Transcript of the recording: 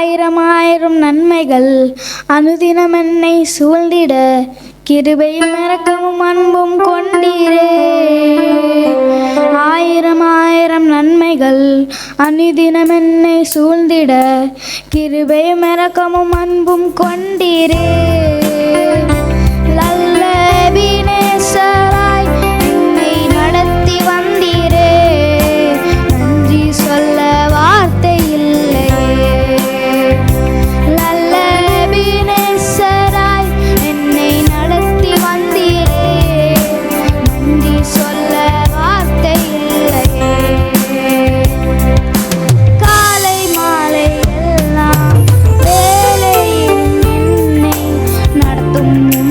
ஆயிரம் ஆயிரம் நன்மைகள் அனுதினம் என்னை சூழ்ந்திட. கிருபையும் இறக்கமும் அன்பும் கொண்டீரே. ஆயிரம் ஆயிரம் நன்மைகள் அனுதினம் என்னை சூழ்ந்திட. கிருபையும் இறக்கமும் அன்பும் கொண்டீரே. Música